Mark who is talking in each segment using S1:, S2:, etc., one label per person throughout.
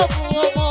S1: তবুও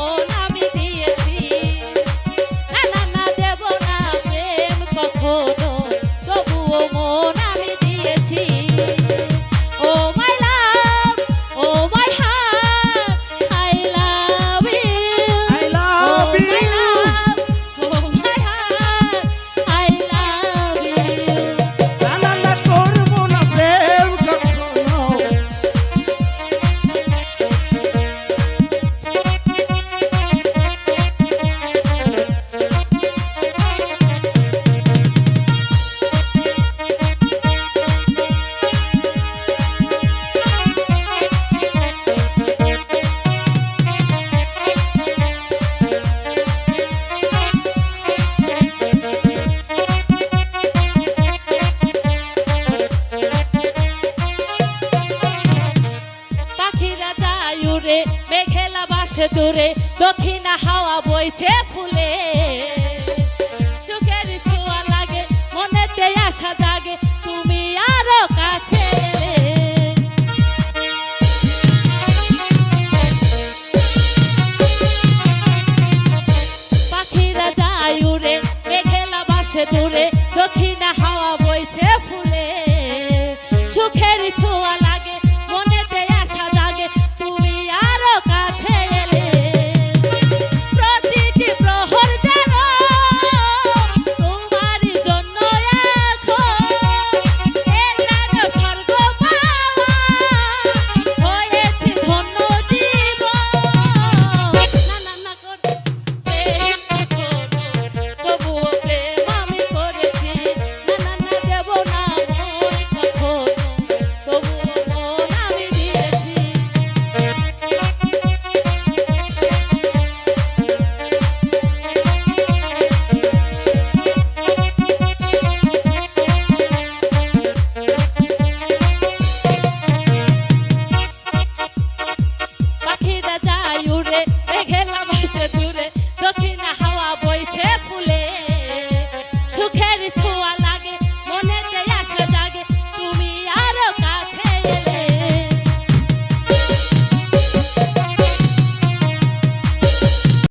S1: দূরে মেঘেলা বাসে দূরে দক্ষিণা হাওয়া বইছে ফুলে।